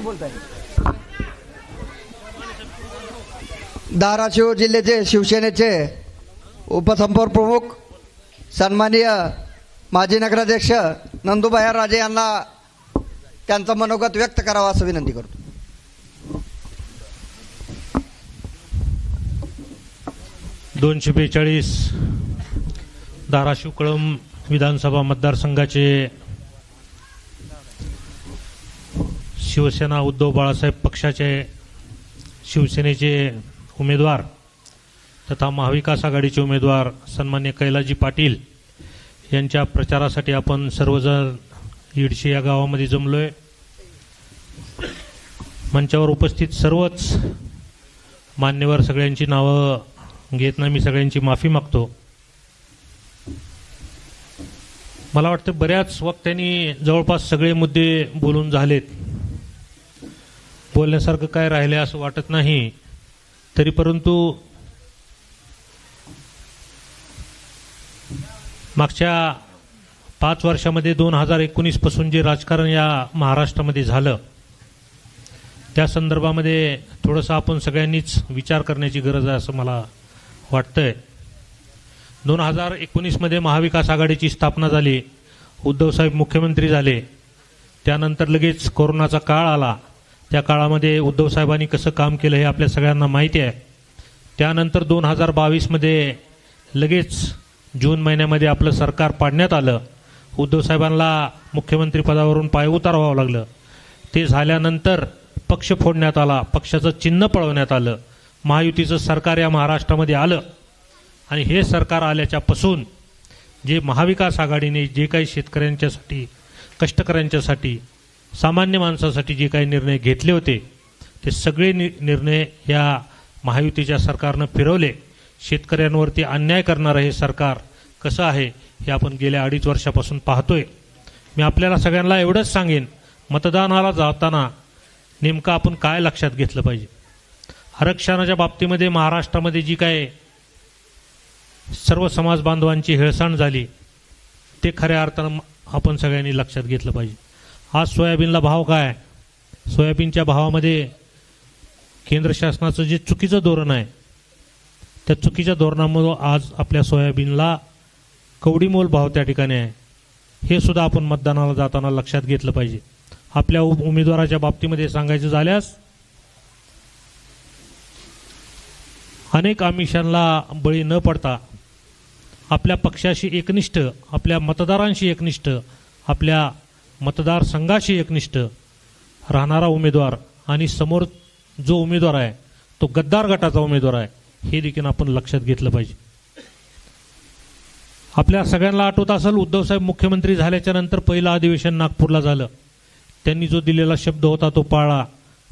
कोण बोलताय? धाराशिव जिल्ह्याचे शिवसेनेचे उपसंपर्क प्रमुख सन्माननीय माजी नगराध्यक्ष नंदुबाया राजे यांना त्यांचं मनोगत व्यक्त करावं असं विनंती करतो. दोनशे बेचाळीस धाराशिव कळंब विधानसभा मतदारसंघाचे शिवसेना उद्धव बाळासाहेब पक्षाचे शिवसेनेचे उमेदवार तथा महाविकास आघाडीचे उमेदवार सन्मान्य कैलाजी पाटील यांच्या प्रचारासाठी आपण सर्वजण इडशी या गावामध्ये जमलोय. मंचावर उपस्थित सर्वच मान्यवर सगळ्यांची नावं घेत नाही मी सगळ्यांची माफी मागतो. मला वाटतं बऱ्याच वक्त्यांनी जवळपास सगळे मुद्दे बोलून झालेत. बोलण्यासारखं काय राहिले असं वाटत नाही. तरी परंतु मागच्या पाच वर्षामध्ये दोन हजार एकोणीसपासून जे राजकारण या महाराष्ट्रामध्ये झालं त्या संदर्भामध्ये थोडंसं आपण सगळ्यांनीच विचार करण्याची गरज आहे असं मला वाटतंय. दोन हजार एकोणीसमध्ये महाविकास आघाडीची स्थापना झाली उद्धवसाहेब मुख्यमंत्री झाले त्यानंतर लगेच कोरोनाचा काळ आला. त्या काळामध्ये उद्धवसाहेबांनी कसं काम केलं हे आपल्या सगळ्यांना माहिती आहे. त्यानंतर दोन हजार बावीसमध्ये लगेच जून महिन्यामध्ये आपलं सरकार पाडण्यात आलं. उद्धवसाहेबांना मुख्यमंत्रीपदावरून पाय उतारवावं लागलं. ते झाल्यानंतर पक्ष फोडण्यात आला पक्षाचं चिन्ह पळवण्यात आलं. महायुतीचं सरकार या महाराष्ट्रामध्ये आलं. आणि हे सरकार आल्याच्यापासून जे महाविकास आघाडीने जे काही शेतकऱ्यांच्यासाठी कष्टकऱ्यांच्यासाठी सामान्य माणसासाठी जे काही निर्णय घेतले होते ते सगळे नि निर्णय या महायुतीच्या सरकारनं फिरवले. शेतकऱ्यांवरती अन्याय करणारं हे सरकार कसं आहे हे आपण गेल्या अडीच वर्षापासून पाहतोय. मी आपल्याला सगळ्यांना एवढंच सांगेन मतदानाला जाताना नेमकं आपण काय लक्षात घेतलं पाहिजे? आरक्षणाच्या बाबतीमध्ये महाराष्ट्रामध्ये जी काय सर्व समाज बांधवांची हेळसांड झाली ते खऱ्या अर्थानं आपण सगळ्यांनी लक्षात घेतलं पाहिजे. आज सोयाबीनला भाव काय? सोयाबीनच्या भावामध्ये केंद्र शासनाचं जे चुकीचं धोरण आहे त्या चुकीच्या धोरणामुळं आज आपल्या सोयाबीनला कवडीमोल भाव त्या ठिकाणी आहे. हे सुद्धा आपण मतदानाला जाताना लक्षात घेतलं पाहिजे. आपल्या उ- उमेदवाराच्या बाबतीमध्ये सांगायचं झाल्यास अनेक आमिषांना बळी न पडता आपल्या पक्षाशी एकनिष्ठ आपल्या मतदारांशी एकनिष्ठ आपल्या मतदारसंघाशी एकनिष्ठ राहणारा उमेदवार आणि समोर जो उमेदवार आहे तो गद्दार गटाचा उमेदवार आहे हे देखील आपण लक्षात घेतलं पाहिजे. आपल्या सगळ्यांना आठवत असेल उद्धवसाहेब मुख्यमंत्री झाल्याच्यानंतर पहिलं अधिवेशन नागपूरला झालं. त्यांनी जो दिलेला शब्द होता तो पाळला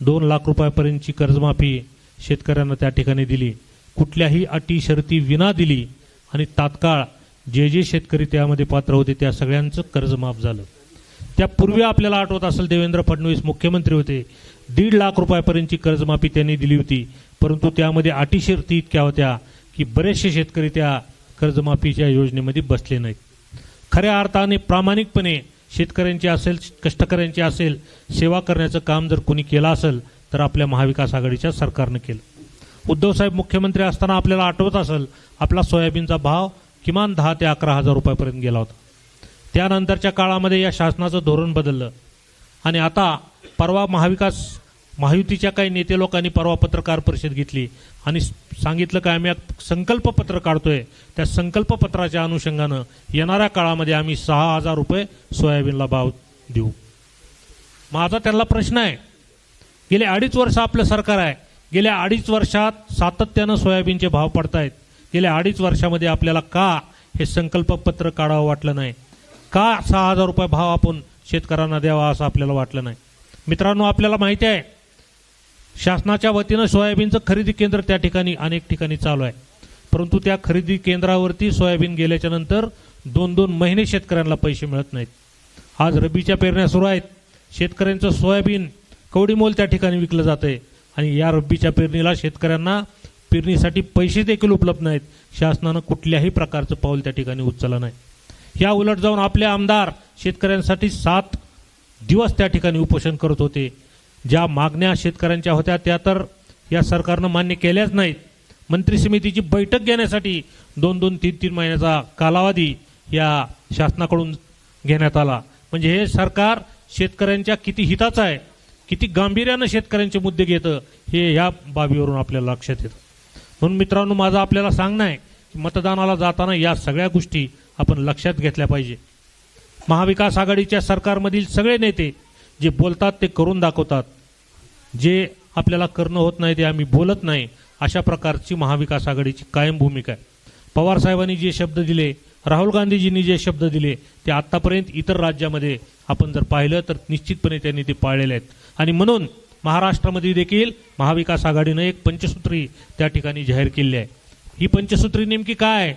दोन लाख रुपयापर्यंतची कर्जमाफी शेतकऱ्यांना त्या ठिकाणी दिली. कुठल्याही अटी शर्ती विना दिली. आणि तात्काळ जे जे शेतकरी त्यामध्ये पात्र होते त्या सगळ्यांचं कर्ज माफ झालं. त्यापूर्वी आपल्याला आठवत असेल देवेंद्र फडणवीस मुख्यमंत्री होते. दीड लाख रुपयापर्यंतची कर्जमाफी त्यांनी दिली होती. परंतु त्यामध्ये अटी शर्ती इतक्या होत्या की बरेचसे शेतकरी त्या कर्जमाफीच्या योजनेमध्ये बसले नाहीत. खऱ्या अर्थाने प्रामाणिकपणे शेतकऱ्यांची असेल कष्टकऱ्यांची असेल सेवा करण्याचं काम जर कोणी केलं असेल तर आपल्या महाविकास आघाडीच्या सरकारनं केलं. उद्धवसाहेब मुख्यमंत्री असताना आपल्याला आठवत असेल आपला सोयाबीनचा भाव किमान दहा ते अकरा हजार रुपयापर्यंत गेला होता. त्यानंतरच्या काळामध्ये या शासनाचं धोरण बदललं. आणि आता परवा महाविकास महायुतीच्या काही नेते लोकांनी परवा पत्रकार परिषद घेतली. आणि सांगितलं काय आम्ही संकल्पपत्र काढतोय. त्या संकल्पपत्राच्या अनुषंगानं येणाऱ्या काळामध्ये आम्ही सहा हजार रुपये सोयाबीनला भाव देऊ. माझा त्यांना प्रश्न आहे. गेले अडीच वर्ष आपलं सरकार आहे. गेल्या अडीच वर्षात सातत्यानं सोयाबीनचे भाव पडतायत. गेल्या अडीच वर्षामध्ये आपल्याला का हे संकल्पपत्र काढावं वाटलं नाही? का सहा हजार रुपये भाव आपण शेतकऱ्यांना द्यावा असं आपल्याला वाटलं नाही? मित्रांनो आपल्याला माहिती आहे शासनाच्या वतीनं सोयाबीनचं खरेदी केंद्र त्या ठिकाणी अनेक ठिकाणी चालू आहे. परंतु त्या खरेदी केंद्रावरती सोयाबीन गेल्याच्यानंतर दोन दोन महिने शेतकऱ्यांना पैसे मिळत नाहीत. आज रबीच्या पेरण्या सुरू आहेत. शेतकऱ्यांचं सोयाबीन कवडीमोल त्या ठिकाणी विकलं जातंय आणि या रब्बीच्या पेरणीला शेतकऱ्यांना पेरणीसाठी पैसे देखील उपलब्ध नाहीत. शासनानं कुठल्याही प्रकारचं पाऊल त्या ठिकाणी उचललं नाही. या उलट जाऊन आपले आमदार शेतकऱ्यांसाठी सात दिवस त्या ठिकाणी उपोषण करत होते. ज्या मागण्या शेतकऱ्यांच्या होत्या त्या तर या सरकारनं मान्य केल्याच नाहीत. मंत्री समितीची बैठक घेण्यासाठी दोन दोन तीन तीन महिन्याचा कालावधी या शासनाकडून घेण्यात आला. म्हणजे हे सरकार शेतकऱ्यांच्या किती हिताचं आहे किती गांभीर्यानं शेतकऱ्यांचे मुद्दे घेतं हे या बाबीवरून आपल्याला लक्षात येतं. म्हणून मित्रांनो माझं आपल्याला सांगणं आहे की मतदानाला जाताना या सगळ्या गोष्टी आपण लक्षात घेतल्या पाहिजे. महाविकास आघाडीच्या सरकारमधील सगळे नेते जे बोलतात ते करून दाखवतात. जे आपल्याला करणं होत नाही ते आम्ही बोलत नाही अशा प्रकारची महाविकास आघाडीची कायम भूमिका आहे. पवार साहेबांनी जे शब्द दिले राहुल गांधीजींनी जे शब्द दिले ते आत्तापर्यंत इतर राज्यामध्ये आपण जर पाहिलं तर निश्चितपणे त्यांनी ते पाळलेले आहेत. आणि म्हणून महाराष्ट्रामध्ये देखील महाविकास आघाडीनं एक पंचसूत्री त्या ठिकाणी जाहीर केली आहे. ही पंचसूत्री नेमकी काय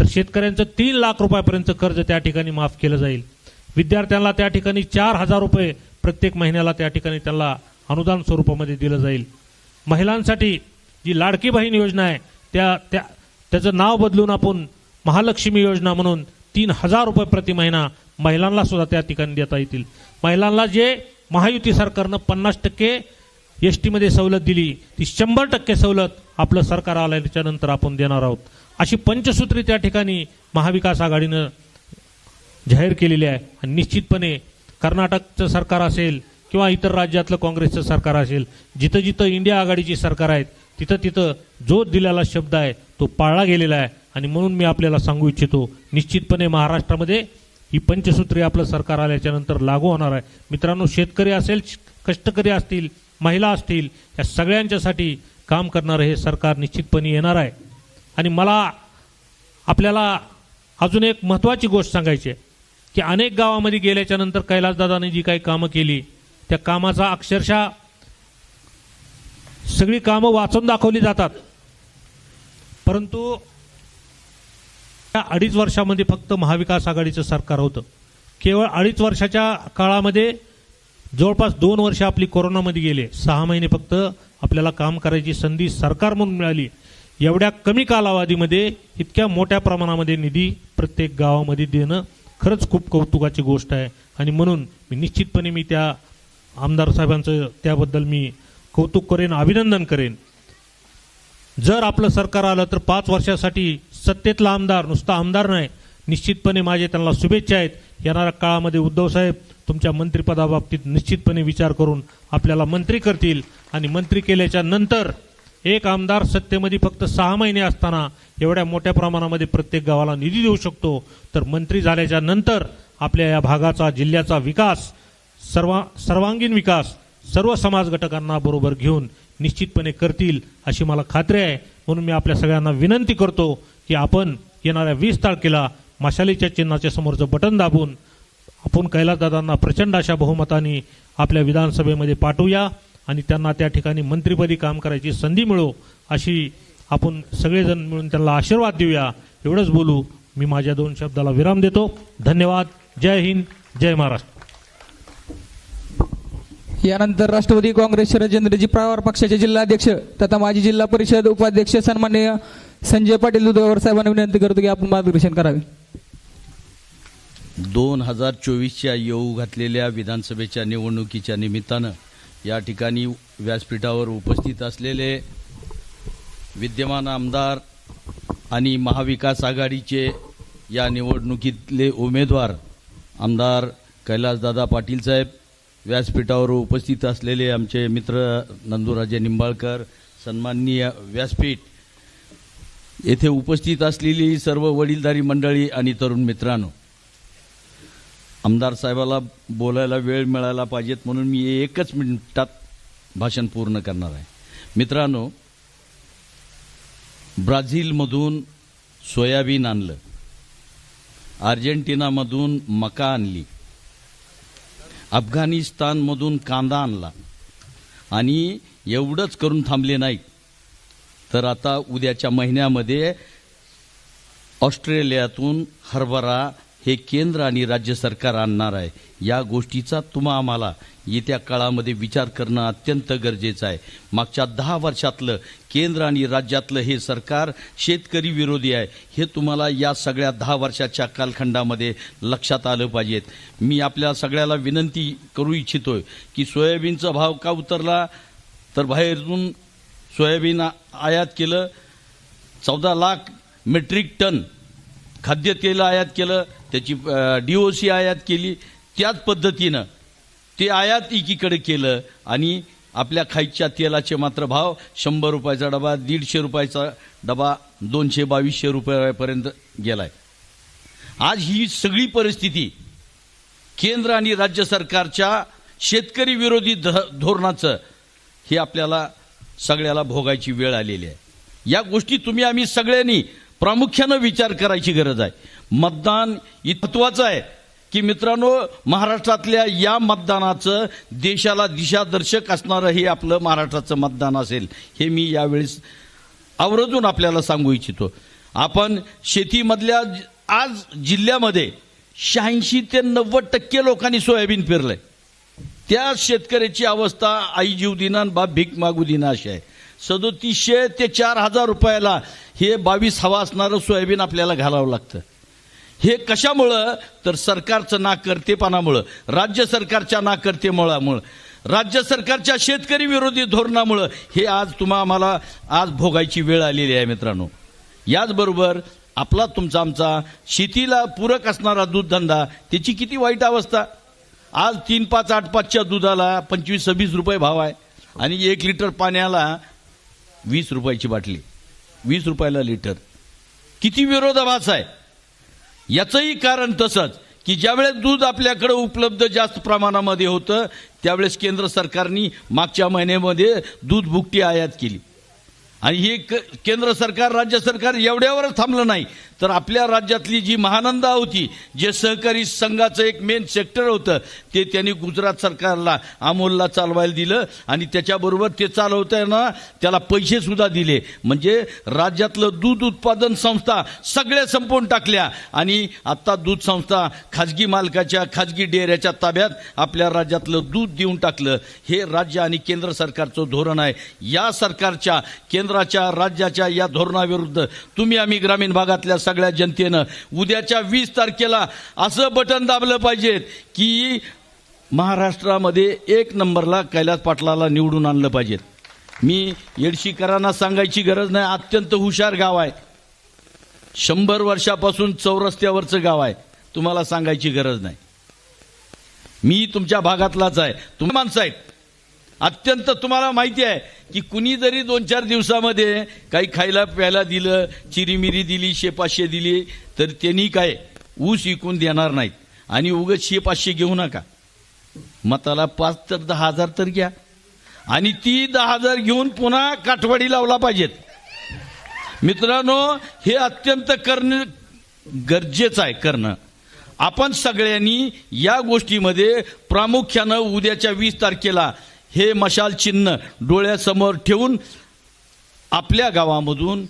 तर शेतकऱ्यांचं तीन लाख रुपयापर्यंत कर्ज त्या ठिकाणी माफ केलं जाईल. विद्यार्थ्यांना त्या ठिकाणी चार हजार रुपये प्रत्येक महिन्याला त्या ठिकाणी त्यांना अनुदान स्वरूपामध्ये दिलं जाईल. महिलांसाठी जी लाडकी बहीण योजना आहे त्या त्या त्याचं नाव बदलून आपण महालक्ष्मी योजना म्हणून तीन हजार रुपये प्रति महिना महिलांना सुद्धा त्या ठिकाणी देता येतील. महिलांना जे महायुती सरकारनं पन्नास टक्के एस टीमध्ये सवलत दिली ती शंभर टक्के सवलत आपलं सरकार आल्याच्यानंतर आपण देणार आहोत. अशी पंचसूत्री त्या ठिकाणी महाविकास आघाडीनं जाहीर केलेली आहे. आणि निश्चितपणे कर्नाटकचं सरकार असेल किंवा इतर राज्यातलं काँग्रेसचं सरकार असेल जिथं जिथं इंडिया आघाडीची सरकार आहेत तिथं तिथं जो दिलेला शब्द आहे तो पाळला गेलेला आहे. आणि म्हणून मी आपल्याला सांगू इच्छितो निश्चितपणे महाराष्ट्रामध्ये ही पंचसूत्री आपलं सरकार आल्याच्यानंतर लागू होणार आहे. मित्रांनो शेतकरी असेल कष्टकरी असतील महिला असतील या सगळ्यांच्यासाठी काम करणारं हे सरकार निश्चितपणे येणार आहे. आणि मला आपल्याला अजून एक महत्त्वाची गोष्ट सांगायची आहे की अनेक गावामध्ये गेल्याच्यानंतर कैलासदादाने जी काही कामं केली त्या कामाचा अक्षरशः सगळी कामं वाचून दाखवली जातात. परंतु त्या अडीच वर्षामध्ये फक्त महाविकास आघाडीचं सरकार होतं. केवळ अडीच वर्षाच्या काळामध्ये जवळपास दोन वर्ष आपली कोरोनामध्ये गेले. सहा महिने फक्त आपल्याला काम करायची संधी सरकार म्हणून मिळाली. एवढ्या कमी कालावधीमध्ये इतक्या मोठ्या प्रमाणामध्ये निधी प्रत्येक गावामध्ये देणं खरंच खूप कौतुकाची गोष्ट आहे. आणि म्हणून मी निश्चितपणे मी त्या आमदार साहेबांचं त्याबद्दल मी कौतुक करेन अभिनंदन करेन. जर आपलं सरकार आलं तर पाच वर्षासाठी सत्तेतला आमदार नुसता आमदार नाही निश्चितपणे माझे त्यांना शुभेच्छा आहेत. येणाऱ्या काळामध्ये उद्धव साहेब तुमच्या मंत्रिपदाबाबतीत निश्चितपणे विचार करून आपल्याला मंत्री करतील. आणि मंत्री केल्याच्यानंतर एक आमदार सत्तेमध्ये फक्त सहा महिने असताना एवढ्या मोठ्या प्रमाणामध्ये प्रत्येक गावाला निधी देऊ शकतो. तर मंत्री झाल्याच्यानंतर आपल्या या भागाचा जिल्ह्याचा विकास सर्वा सर्वांगीण विकास सर्व समाज घटकांना बरोबर घेऊन निश्चितपणे करतील अशी मला खात्री आहे. म्हणून मी आपल्या सगळ्यांना विनंती करतो की आपण येणाऱ्या वीस तारखेला मशालीच्या चिन्हाच्या समोरचं बटन दाबून आपण कैलासदादांना प्रचंड अशा बहुमताने आपल्या विधानसभेमध्ये पाठवूया. आणि त्यांना त्या ठिकाणी मंत्रिपदी काम करायची संधी मिळो अशी आपण सगळेजण मिळून त्यांना आशीर्वाद देऊया. एवढंच बोलू मी माझ्या दोन शब्दाला विराम देतो. धन्यवाद. जय हिंद. जय महाराष्ट्र. यानंतर राष्ट्रवादी काँग्रेस शरदचंद्रजी पवार पक्षाचे जिल्हाध्यक्ष तथा माजी जिल्हा परिषद उपाध्यक्ष सन्माननीय संजय पाटील दुधवार साहेबांना विनंती करतो की आपण मार्गदर्शन करावे. दोन हजार चोवीसच्या येऊ घातलेल्या विधानसभेच्या निवडणुकीच्या निमित्तानं या ठिकाणी व्यासपीठावर उपस्थित असलेले विद्यमान आमदार आणि महाविकास आघाडीचे या निवडणुकीतले उमेदवार आमदार कैलासदादा पाटील साहेब व्यासपीठावर उपस्थित असलेले आमचे मित्र नंदुराजे निंबाळकर सन्माननीय व्यासपीठ येथे उपस्थित असलेली सर्व वडीलधारी मंडळी आणि तरुण मित्रांनो आमदार साहेबाला बोलायला वेळ मिळायला पाहिजेत म्हणून मी एकच मिनिटात भाषण पूर्ण करणार आहे. मित्रांनो ब्राझीलमधून सोयाबीन आणलं. अर्जेंटिनामधून मका आणली. अफगाणिस्तानमधून कांदा आणला. आणि एवढंच करून थांबले नाही. तर आता उद्याच्या महिन्यामध्ये ऑस्ट्रेलियातून हरभरा हे केंद्र आणि राज्य सरकार आणणार आहे. या गोष्टीचा तुम्हा आम्हाला येत्या काळामध्ये विचार करणं अत्यंत गरजेचं आहे. मागच्या दहा वर्षातलं केंद्र आणि राज्यातलं हे सरकार शेतकरी विरोधी आहे. हे तुम्हाला या सगळ्या दहा वर्षाच्या कालखंडामध्ये लक्षात आलं पाहिजेत. मी आपल्या सगळ्याला विनंती करू इच्छितोय की सोयाबीनचा भाव का उतरला? तर बाहेरून सोयाबीन आयात केलं चौदा लाख मेट्रिक टन खाद्यतेल आयात केलं त्याची डीओसी आयात केली त्याच पद्धतीनं ते आयात एकीकडे केलं आणि आपल्या खायच्या तेलाचे मात्र भाव शंभर रुपयाचा डबा दीडशे रुपयाचा डबा दोनशे बावीसशे रुपयापर्यंत गेलाय. आज ही सगळी परिस्थिती केंद्र आणि राज्य सरकारच्या शेतकरी विरोधी ध- धोरणाचं हे आपल्याला सगळ्याला भोगायची वेळ आलेली आहे. या गोष्टी तुम्ही आम्ही सगळ्यांनी प्रामुख्यानं विचार करायची गरज आहे. मतदान महत्वाचं आहे. की मित्रांनो महाराष्ट्रातल्या या मतदानाचं देशाला दिशादर्शक असणारं हे आपलं महाराष्ट्राचं मतदान असेल हे मी यावेळेस आवर्जून आपल्याला सांगू इच्छितो. आपण शेतीमधल्या आज जिल्ह्यामध्ये शहाऐंशी ते नव्वद टक्के लोकांनी सोयाबीन पेरलंय. त्या शेतकऱ्याची अवस्था आई जीव दिना आणि बाप भीक मागू दिना अशी आहे. सदोतीसशे ते चार हजार रुपयाला हे बावीस हवा असणारं सोयाबीन आपल्याला घालावं लागतं. हे कशामुळं? तर सरकारचं नाकर्तेपणामुळं राज्य सरकारच्या नाकर्तेमुळामुळं राज्य सरकारच्या शेतकरी विरोधी धोरणामुळं हे आज तुम्हा आम्हाला आज भोगायची वेळ आलेली आहे मित्रांनो. याचबरोबर आपला तुमचा आमचा शेतीला पूरक असणारा दूधधंदा त्याची किती वाईट अवस्था. आज तीन पाच आठ पाचच्या दुधाला पंचवीस सव्वीस रुपये भाव आहे आणि एक लिटर पाण्याला वीस रुपयाची बाटली. वीस रुपयाला लिटर. किती विरोधाभास आहे? याचंही कारण तसंच की ज्यावेळेस दूध आपल्याकडे उपलब्ध जास्त प्रमाणामध्ये होतं त्यावेळेस केंद्र सरकारने मागच्या महिन्यामध्ये दूध भुकटी आयात केली. आणि हे क- केंद्र सरकार राज्य सरकार एवढ्यावरच थांबलं नाही. तर आपल्या राज्यातली जी महानंदा होती जे सहकारी संघाचं एक मेन सेक्टर होतं ते त्यांनी गुजरात सरकारला अमोलला चालवायला दिलं आणि त्याच्याबरोबर ते चालवताना त्याला पैसेसुद्धा दिले. म्हणजे राज्यातलं दूध उत्पादन संस्था सगळ्या संपवून टाकल्या. आणि आत्ता दूध संस्था खाजगी मालकाच्या खाजगी डेअऱ्याच्या ताब्यात आपल्या राज्यातलं दूध देऊन टाकलं. हे राज्य आणि केंद्र सरकारचं धोरण आहे. या सरकारच्या केंद्राच्या राज्याच्या या धोरणाविरुद्ध तुम्ही आम्ही ग्रामीण भागातल्या सगळ्या जनतेनं. उद्याच्या वीस तारखेला असं बटन दाबलं पाहिजे की महाराष्ट्रामध्ये एक नंबरला कैलास पाटलाला निवडून आणलं पाहिजे. मी येडशीकरांना सांगायची गरज नाही अत्यंत हुशार गाव आहे. शंभर वर्षापासून चौरस्त्यावरचं गाव आहे तुम्हाला सांगायची गरज नाही. मी तुमच्या भागातलाच आहे. तुम्ही माणसं आहेत. अत्यंत तुम्हाला माहिती आहे की कुणी जरी दोन चार दिवसामध्ये काही खायला प्यायला दिलं चिरीमिरी दिली शेपाशे दिली तर त्यांनी काय ऊस विकून देणार नाहीत. आणि उगत शेपाशे घेऊ नका. मताला पाच तर दहा हजार तर घ्या. आणि ती दहा हजार घेऊन पुन्हा काठवाडी लावला पाहिजेत. मित्रांनो हे अत्यंत करणं गरजेचं आहे करणं. आपण सगळ्यांनी या गोष्टीमध्ये प्रामुख्यानं उद्याच्या वीस तारखेला हे मशाल चिन्ह डोळ्यासमोर ठेवून आपल्या गावामधून